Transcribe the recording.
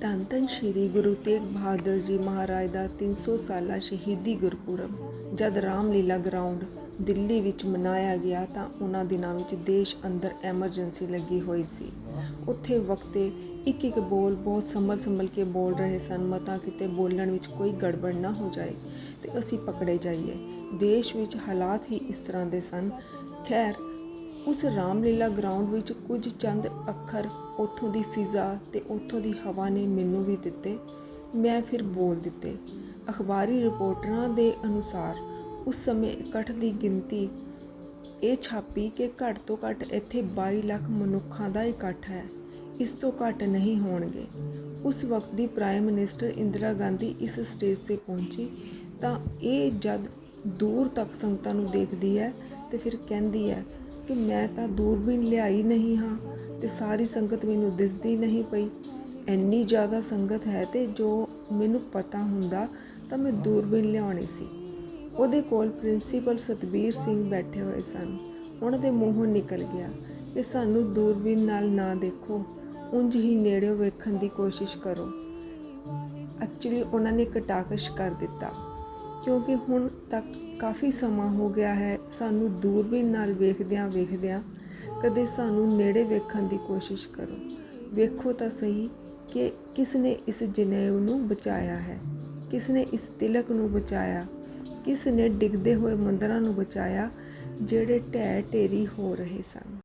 ਧੰਨ ਧੰਨ ਸ਼੍ਰੀ ਗੁਰੂ ਤੇਗ ਬਹਾਦਰ ਜੀ ਮਹਾਰਾਜ ਦਾ 300 ਸਾਲਾ ਸ਼ਹੀਦੀ ਗੁਰਪੁਰਬ। ਜਦ ਰਾਮਲੀਲਾ ਗਰਾਊਂਡ ਦਿੱਲੀ ਵਿੱਚ ਮਨਾਇਆ ਗਿਆ ਤਾਂ ਉਹਨਾਂ ਦਿਨਾਂ ਵਿੱਚ ਦੇਸ਼ ਅੰਦਰ ਐਮਰਜੈਂਸੀ ਲੱਗੀ ਹੋਈ ਸੀ। ਉੱਥੇ ਵਕਤੇ ਇੱਕ ਇੱਕ ਬੋਲ ਬਹੁਤ ਸੰਭਲ ਸੰਭਲ ਕੇ ਬੋਲ ਰਹੇ ਸਨ, ਮਤਾ ਕਿਤੇ ਬੋਲਣ ਵਿੱਚ ਕੋਈ ਗੜਬੜ ਨਾ ਹੋ ਜਾਏ ਤੇ ਅਸੀਂ ਪਕੜੇ ਜਾਈਏ। ਦੇਸ਼ ਵਿੱਚ ਹਾਲਾਤ ਹੀ ਇਸ ਤਰ੍ਹਾਂ ਦੇ ਸਨ। ਖੈਰ ਉਸ ਰਾਮਲੀਲਾ ਗਰਾਊਂਡ ਵਿੱਚ ਕੁਝ ਚੰਦ ਅੱਖਰ ਉੱਥੋਂ ਦੀ ਫਿਜ਼ਾ ਤੇ ਉੱਥੋਂ ਦੀ ਹਵਾ ਨੇ ਮੈਨੂੰ ਵੀ ਦਿੱਤੇ। ਮੈਂ ਫਿਰ ਬੋਲ ਦਿੱਤੇ। ਅਖਬਾਰੀ ਰਿਪੋਰਟਰਾਂ ਦੇ ਅਨੁਸਾਰ ਉਸ ਸਮੇਂ ਇਕੱਠ ਦੀ ਗਿਣਤੀ ਇਹ ਛਾਪੀ ਕਿ ਘੱਟ ਤੋਂ ਘੱਟ ਇੱਥੇ 22 ਲੱਖ ਮਨੁੱਖਾਂ ਦਾ ਇਕੱਠ ਹੈ। ਇਸ ਤੋਂ ਘੱਟ ਨਹੀਂ ਹੋਣਗੇ। ਉਸ ਵਕਤ ਦੀ ਪ੍ਰਾਈਮ ਮਿਨਿਸਟਰ ਇੰਦਰਾ ਗਾਂਧੀ ਇਸ ਸਟੇਜ ਤੇ ਪਹੁੰਚੀ ਤਾਂ ਇਹ ਜਦ ਦੂਰ ਤੱਕ ਸੰਗਤਾਂ ਨੂੰ ਦੇਖਦੀ ਹੈ ਤੇ ਫਿਰ ਕਹਿੰਦੀ ਹੈ ਕਿ ਮੈਂ ਤਾਂ ਦੂਰਬੀਨ ਲਿਆਈ ਨਹੀਂ ਹਾਂ ਤੇ ਸਾਰੀ ਸੰਗਤ ਮੈਨੂੰ ਦਿਸਦੀ ਨਹੀਂ ਪਈ। ਇੰਨੀ ਜ਼ਿਆਦਾ ਸੰਗਤ ਹੈ ਤੇ ਜੋ ਮੈਨੂੰ ਪਤਾ ਹੁੰਦਾ ਤਾਂ ਮੈਂ ਦੂਰਬੀਨ ਲਿਆਉਣੀ ਸੀ। ਉਹਦੇ ਕੋਲ ਪ੍ਰਿੰਸੀਪਲ ਸਤਬੀਰ ਸਿੰਘ ਬੈਠੇ ਹੋਏ ਸਨ। ਉਹਨਾਂ ਦੇ ਮੂੰਹੋਂ ਨਿਕਲ ਗਿਆ ਕਿ ਸਾਨੂੰ ਦੂਰਬੀਨ ਨਾਲ ਨਾ ਦੇਖੋ। ਉਂਝ ਹੀ ਨੇੜਿਓਂ ਵੇਖਣ ਦੀ ਕੋਸ਼ਿਸ਼ ਕਰੋ। ਐਕਚੁਅਲੀ ਉਹਨਾਂ ਨੇ ਕਟਾਕਸ਼ ਕਰ ਦਿੱਤਾ। ਕਿਉਂਕਿ ਹੁਣ ਤੱਕ ਕਾਫੀ ਸਮਾਂ ਹੋ ਗਿਆ ਹੈ, ਸਾਨੂੰ ਦੂਰਬੀਨ ਨਾਲ ਵੇਖਦਿਆਂ ਵੇਖਦਿਆਂ, ਕਦੇ ਸਾਨੂੰ ਨੇੜੇ ਵੇਖਣ ਦੀ ਕੋਸ਼ਿਸ਼ ਕਰੋ। ਵੇਖੋ ਤਾਂ ਸਹੀ ਕਿ ਕਿਸ ਨੇ ਇਸ ਜਨੇਊ ਨੂੰ ਬਚਾਇਆ ਹੈ ਕਿਸ ਨੇ ਇਸ ਤਿਲਕ ਨੂੰ ਬਚਾਇਆ ਕਿਸ ਨੇ ਡਿੱਗਦੇ ਹੋਏ ਮੰਦਰਾਂ ਨੂੰ ਬਚਾਇਆ, ਜਿਹੜੇ ਢਹਿ ਢੇਰੀ ਹੋ ਰਹੇ ਸਨ।